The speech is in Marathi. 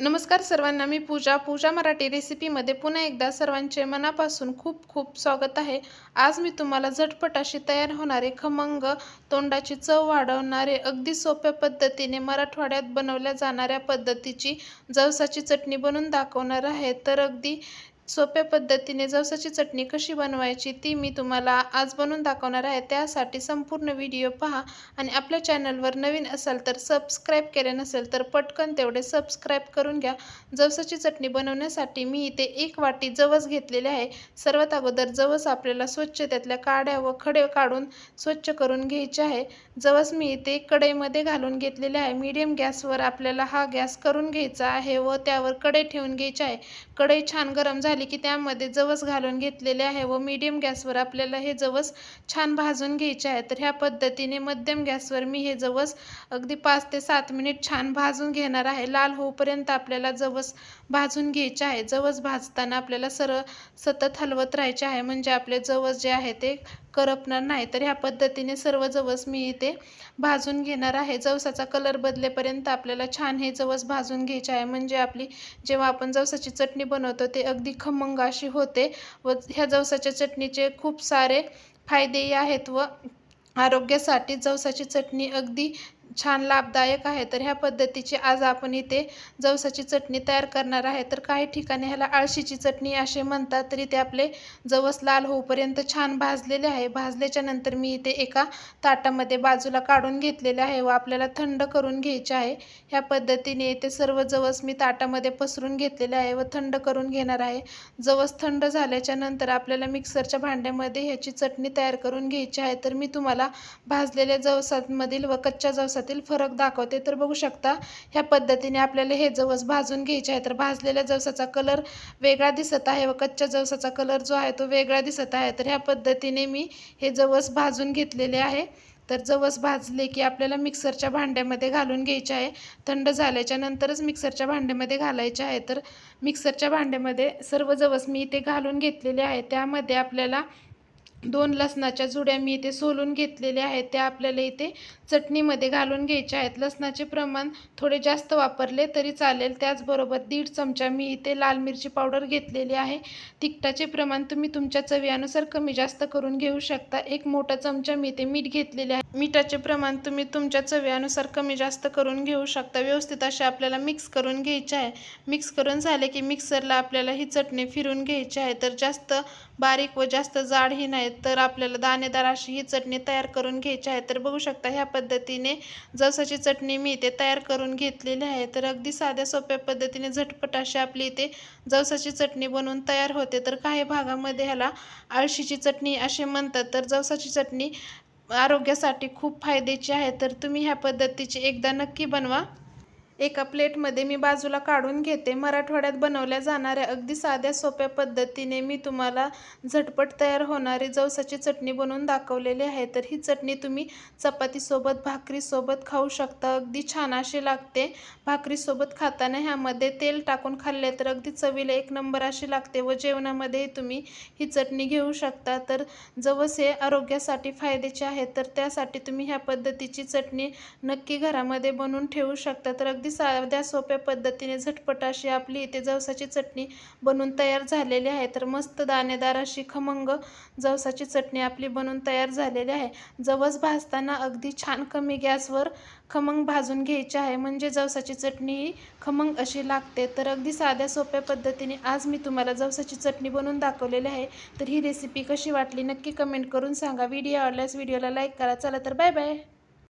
नमस्कार सर्वांना मी पूजा. पूजा मराठी रेसिपीमध्ये पुन्हा एकदा सर्वांचे मनापासून खूप खूप स्वागत आहे. आज मी तुम्हाला झटपट अशी तयार होणारे खमंग तोंडाची चव वाढवणारे अगदी सोप्या पद्धतीने मराठवाड्यात बनवल्या जाणाऱ्या पद्धतीची जवसाची चटणी बनवून दाखवणार आहे. तर अगदी सोप्या पद्धतीने जवसाची चटणी कशी बनवायची ती मी तुम्हाला आज बनवून दाखवणार आहे. त्यासाठी संपूर्ण व्हिडिओ पहा आणि आपल्या चॅनलवर नवीन असाल तर सबस्क्राईब केले नसेल तर पटकन तेवढे सबस्क्राईब करून घ्या. जवसाची चटणी बनवण्यासाठी मी इथे एक वाटी जवस घेतलेले आहे. सर्वात अगोदर जवस आपल्याला स्वच्छ त्यातल्या काड्या व खडे काढून स्वच्छ करून घ्यायचे आहे. जवस मी इथे कढईमध्ये घालून घेतलेले आहे. मीडियम गॅसवर आपल्याला हा गॅस करून घ्यायचा आहे व त्यावर कढई ठेवून घ्यायची आहे. कढई छान गरम झाली की त्यामध्ये जवस घालून घेतलेले आहे व मीडियम गॅसवर आपल्याला हे जवस छान भाजून घ्यायचे आहे. तर ह्या पद्धतीने मध्यम गॅसवर मी हे जवस अगदी पाच ते सात मिनिट छान भाजून घेणार आहे. लाल होऊपर्यंत आपल्याला जवस भाजून घ्यायचे आहे. जवस भाजताना आपल्याला सरळ सतत हलवत राहायचे आहे. म्हणजे आपले जवस जे आहे ते करपणार नाही तर ह्या पद्धतीने सर्व जवस मी इथे भाजून घेणार आहे. जवसाचा कलर बदलेपर्यंत आपल्याला छान हे जवस भाजून घ्यायचे आहे. म्हणजे आपली जेव्हा आपण जवसाची चटणी बनवतो ते अगदी खमंग अशी होते व ह्या जवसाच्या चटणीचे खूप सारे फायदेही आहेत व आरोग्यासाठी जवसाची चटणी अगदी छान लाभदायक आहे. तर ह्या पद्धतीची आज आपण इथे जवसाची चटणी तयार करणार आहे. तर काही ठिकाणी ह्याला आळशीची चटणी असे म्हणतात तरी ते आपले जवस लाल होऊपर्यंत छान भाजलेले आहे. भाजल्याच्या नंतर मी इथे एका ताटामध्ये बाजूला काढून घेतलेले आहे व आपल्याला थंड करून घ्यायचे आहे. ह्या पद्धतीने इथे सर्व जवस मी ताटामध्ये पसरून घेतलेले आहे व थंड करून घेणार आहे. जवस थंड झाल्याच्यानंतर आपल्याला मिक्सरच्या भांड्यामध्ये ह्याची चटणी तयार करून घ्यायची आहे. तर मी तुम्हाला भाजलेल्या जवसांमधील व कच्च्या जवसात फरक दाखवते. तर बघू शकता ह्या पद्धतीने आपल्याला हे जवस भाजून घ्यायचे आहे. तर भाजलेल्या जवसाचा कलर वेगळा दिसत आहे व कच्च्या जवसाचा कलर जो आहे तो वेगळा दिसत आहे. तर ह्या पद्धतीने मी हे जवस भाजून घेतलेले आहे. तर जवस भाजले की आपल्याला मिक्सरच्या भांड्यामध्ये घालून घ्यायचे आहे. थंड झाल्याच्या नंतरच मिक्सरच्या भांड्यामध्ये घालायचे आहे. तर मिक्सरच्या भांड्यामध्ये सर्व जवस मी इथे घालून घेतलेले आहे. त्यामध्ये आपल्याला दोन लसणाच्या जुड्या मी इथे सोलून घेतलेल्या आहेत. त्या आपल्याला इथे चटणीमध्ये घालून घ्यायच्या आहेत. लसणाचे प्रमाण थोडे जास्त वापरले तरी चालेल. त्याचबरोबर दीड चमचा मी इथे लाल मिरची पावडर घेतलेली आहे. तिखटाचे प्रमाण तुम्ही तुमच्या चवीनुसार कमी जास्त करून घेऊ शकता. एक मोठा चमचा मी इथे मीठ घेतलेले आहे. मिठाचे प्रमाण तुम्ही तुमच्या चवीनुसार कमी जास्त करून घेऊ शकता. व्यवस्थित असे आपल्याला मिक्स करून घ्यायचे आहे. मिक्स करून झाले की मिक्सरला आपल्याला ही चटणी फिरून घ्यायची आहे. तर जास्त बारीक व जास्त जाड ही नाही तर आपल्याला दाणेदार अशी ही चटणी तयार करून घ्यायची आहे. तर बघू शकता ह्या पद्धतीने जवसाची चटणी मी इथे तयार करून घेतलेली आहे तर अगदी साध्या सोप्या पद्धतीने झटपट अशी आपली इथे जवसाची चटणी बनवून तयार होते. तर काही भागामध्ये ह्याला आळशीची चटणी असे म्हणतात. तर जवसाची चटणी आरोग्यासाठी खूप फायद्याची आहे. तर तुम्ही ह्या पद्धतीची एकदा नक्की बनवा. एका प्लेटमध्ये मी बाजूला काढून घेते. मराठवाड्यात बनवल्या जाणाऱ्या अगदी साध्या सोप्या पद्धतीने मी तुम्हाला झटपट तयार होणारी जवसाची चटणी बनवून दाखवलेली आहे. तर ही चटणी तुम्ही चपातीसोबत भाकरीसोबत खाऊ शकता. अगदी छान अशी लागते. भाकरीसोबत खाताना ह्यामध्ये तेल टाकून खाल्ले तर अगदी चवीला एक नंबर अशी लागते व जेवणामध्ये तुम्ही ही चटणी घेऊ शकता. तर जवस हे आरोग्यासाठी फायद्याचे आहे. तर त्यासाठी तुम्ही ह्या पद्धतीची चटणी नक्की घरामध्ये बनवून ठेवू शकता. तर अगदी अगदी साध्या सोप्या पद्धतीने झटपट अशी आपली इथे जवसाची चटणी बनवून तयार झालेली आहे. तर मस्त दाणेदार अशी खमंग जवसाची चटणी आपली बनवून तयार झालेली आहे. जवस भाजताना अगदी छान कमी गॅसवर खमंग भाजून घ्यायची आहे. म्हणजे जवसाची चटणी ही खमंग अशी लागते. तर अगदी साध्या सोप्या पद्धतीने आज मी तुम्हाला जवसाची चटणी बनवून दाखवलेली आहे. तर ही रेसिपी कशी वाटली नक्की कमेंट करून सांगा. व्हिडिओ आवडल्यास व्हिडिओला लाईक करा. चला तर बाय बाय